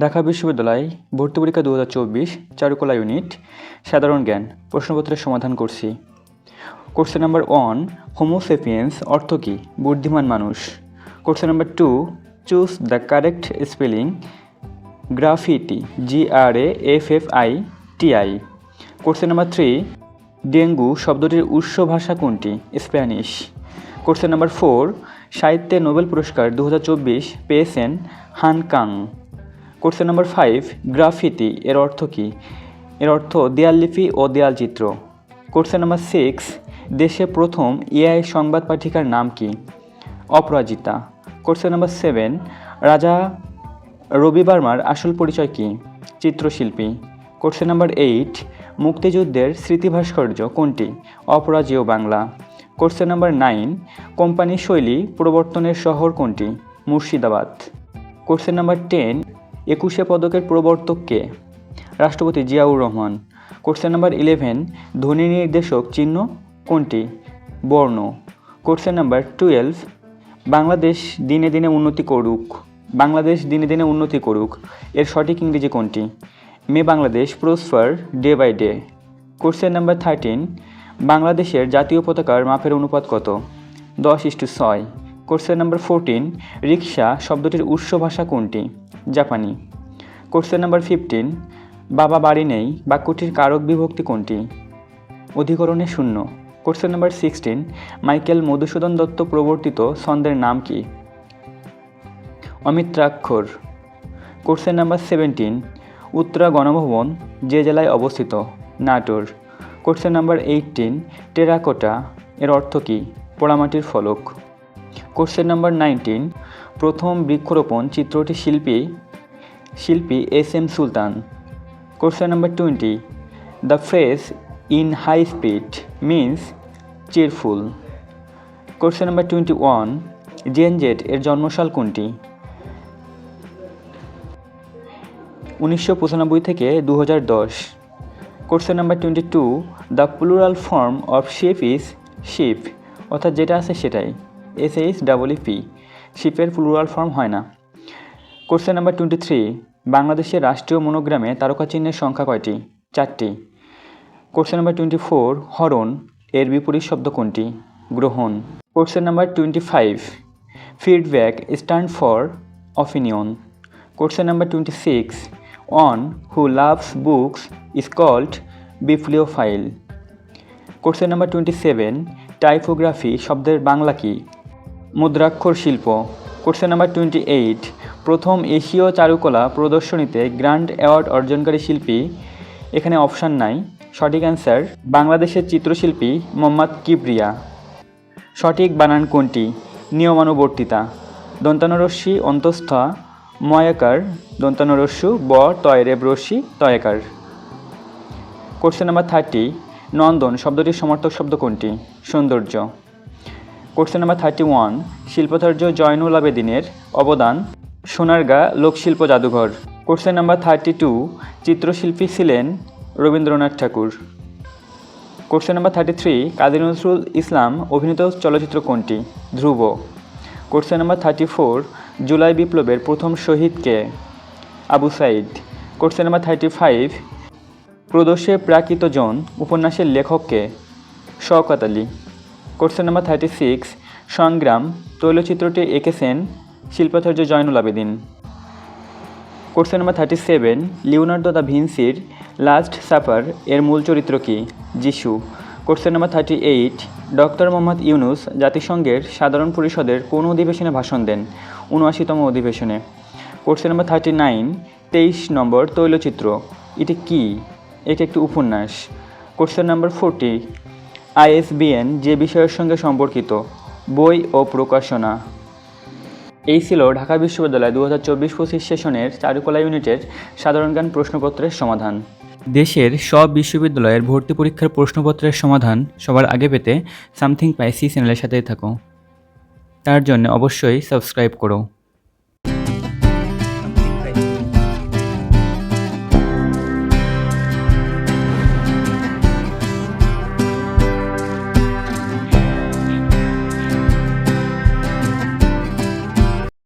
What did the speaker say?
ঢাকা বিশ্ববিদ্যালয়, ভর্তি পরীক্ষা দু হাজার চব্বিশ, চারুকলা ইউনিট, সাধারণ জ্ঞান, প্রশ্নপত্রের সমাধান করছি। কোশ্চেন নাম্বার ওয়ান হোমোসেপিয়েন্স অর্থ কী? বুদ্ধিমান মানুষ। Question number two choose the correct spelling graffiti G R A F F I T I question number three, dengue শব্দটির উৎস ভাষা কোনটি? স্প্যানিশ। কোশ্চেন নাম্বার ফোর, সাহিত্যে নোবেল পুরস্কার দু হাজার চব্বিশ, পেয়েছেন Han Kang. Question number five graffiti, এর অর্থ কী? এর অর্থ দেয়াললিপি ও দেয়াল চিত্র। কোশ্চেন নাম্বার সিক্স দেশে প্রথম এআই সংবাদ পাঠিকার নাম কি? অপরাজিতা। কোশ্চেন নাম্বার সেভেন রাজা রবি বার্মার আসল পরিচয় কী? চিত্রশিল্পী। কোশ্চেন নাম্বার এইট মুক্তিযুদ্ধের স্মৃতি ভাস্কর্য কোনটি? Aparajeyo Bangla. Question number nine company শৈলী প্রবর্তনের শহর কোনটি? মুর্শিদাবাদ। কোশ্চেন নাম্বার টেন একুশে পদকের প্রবর্তক কে? রাষ্ট্রপতি Ziaur Rahman. Question number eleven ধ্বনি নির্দেশক চিহ্ন কোনটি? বর্ণ। কোশ্চেন নাম্বার টুয়েলভ বাংলাদেশ দিনে দিনে উন্নতি করুক। বাংলাদেশ দিনে দিনে উন্নতি করুক। এর সঠিক ইংরেজি কোনটি? May Bangladesh prosper day by day question number thirteen বাংলাদেশের জাতীয় পতাকার মাপের অনুপাত কত? দশ ইস্টু ছয়। কোশ্চেন নাম্বার ফোরটিন রিক্সা শব্দটির উৎস ভাষা কোনটি? জাপানি। কোশ্চেন নাম্বার ফিফটিন বাবা বাড়ি নেই বাক্যটির কারক বিভক্তি কোনটি? অধিকরণে শূন্য। Question number sixteen Michael Madhusudan Dutt প্রবর্তিত ছন্দের নাম কি? অমিত্রাক্ষর question number seventeen Uttara Ganabhaban যে জেলায় অবস্থিত? Natore. Question number eighteen terracotta, এর অর্থ কী? পোড়ামাটির ফলক। কোশ্চেন নাম্বার নাইনটিন প্রথম বৃক্ষরোপণ চিত্রটি শিল্পী শিল্পী S M Sultan. Question number twenty the phrase in high speed means cheerful question number twenty one Gen Z এর জন্মসাল কোনটি? উনিশশো পঁচানব্বই থেকে দু হাজার দশ। Question number twenty two the plural form of ship is ship অর্থাৎ যেটা আছে সেটাই। এস এইচ ডাবল পি শিপের প্লুরাল ফর্ম হয় না। কোশ্চেন নাম্বার টোয়েন্টি থ্রি, বাংলাদেশের রাষ্ট্রীয় মনোগ্রামে তারকা চিহ্নের সংখ্যা কয়টি? চারটি। কোশ্চেন নাম্বার টোয়েন্টি ফোর, হরণ, এর বিপরীত শব্দ কোনটি? গ্রহণ। Question number twenty five feedback stand for opinion question number twenty six, one, who loves books, is called bibliophile. Question number twenty seven, typography শব্দের বাংলা কি? মুদ্রাক্ষর শিল্প। কোশ্চেন নাম্বার টোয়েন্টি এইট প্রথম এশীয় চারুকলা প্রদর্শনীতে গ্র্যান্ড অ্যাওয়ার্ড অর্জনকারী শিল্পী, এখানে অপশান নাই। সঠিক অ্যান্সার, বাংলাদেশের চিত্রশিল্পী মোহাম্মদ কিবরিয়া। সঠিক বানান কোনটি? নিয়মানুবর্তিতা দন্তানুরস্যি অন্তস্থা, ময়াকার দন্তানুরস্যু ব, তয়রেব রশ্মি, তয়াকার। কোশ্চেন নাম্বার থার্টি নন্দন, শব্দটির সমর্থক শব্দ কোনটি? সৌন্দর্য। কোশ্চেন নাম্বার থার্টি ওয়ান, শিল্পাচার্য জয়নুল আবেদিনের অবদান, সোনারগা লোকশিল্প জাদুঘর। কোশ্চেন নাম্বার থার্টি টু, চিত্রশিল্পী ছিলেন Rabindranath Thakur. Question number thirty three, Kazi Nazrul Islam অভিনীত চলচ্চিত্র কোনটি? Dhruba. Question number thirty four, July বিপ্লবের প্রথম শহীদকে Abu Sayeed. Question number thirty five, প্রদোষে প্রাকৃত জন উপন্যাসের লেখককে Shawkat Ali. Question number thirty six সংগ্রাম তৈলচিত্রটি এঁকেছেন শিল্পাচার্য Zainul Abedin. Question number thirty seven, Leonardo da ভিনসির last supper এর মূল চরিত্র কি? যিশু। Question number thirty eight, doctor Mohammad Yunus জাতিসংঘের সাধারণ পরিষদের কোন অধিবেশনে ভাষণ দেন? উনআশিতম অধিবেশনে। কোশ্চেন নাম্বার থার্টি নাইন, তেইশ নম্বর তৈলচিত্র। এটি কি? এটি একটি উপন্যাস। কোশ্চেন নাম্বার ফোরটি আইএসবিএন যে বিষয়ের সঙ্গে সম্পর্কিত, বই ও প্রকাশনা। এই ছিল ঢাকা বিশ্ববিদ্যালয় দু হাজার চব্বিশ পঁচিশ সেশনের চারুকলা ইউনিটের সাধারণ জ্ঞান প্রশ্নপত্রের সমাধান। দেশের সব বিশ্ববিদ্যালয়ের ভর্তি পরীক্ষার প্রশ্নপত্রের সমাধান সবার আগে পেতে সামথিং পাইসি চ্যানেলের সাথেই থাকো। তার জন্য অবশ্যই সাবস্ক্রাইব করো।